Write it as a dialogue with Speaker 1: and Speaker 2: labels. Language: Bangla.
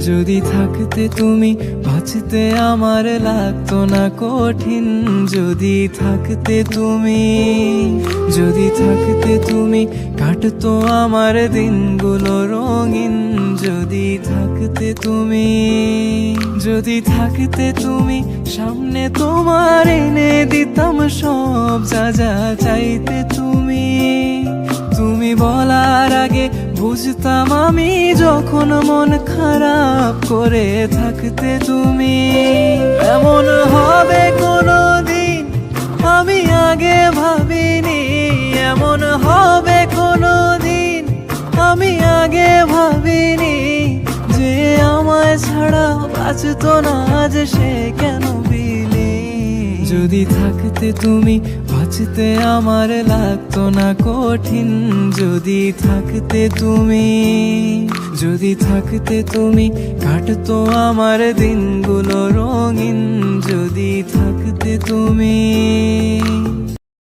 Speaker 1: যদি থাকতে তুমি বাঁচতে আমার লাগতো না কঠিন। যদি থাকতে তুমি, যদি থাকতে তুমি কাটতো আমার দিনগুলো রঙিন। যদি থাকতে তুমি, যদি থাকতে তুমি সামনে তোমার এনে দিতাম সব, যা যা চাইতে তুমি। তুমি বলার আগে বুঝতাম আমি যখন মন খারাপ করে থাকতে তুমি। এমন হবে কোনো দিন আমি আগে ভাবিনি। এমন হবে কোনো দিন আমি আগে ভাবিনি যে আমায় ছাড়া বাঁচতো না, যে সে কেন যদি থাকতে তুমি বাঁচতে আমার লাগতো না, কঠিন যদি থাকতে তুমি, যদি থাকতে তুমি কাটতো আমার দিনগুলো রঙিন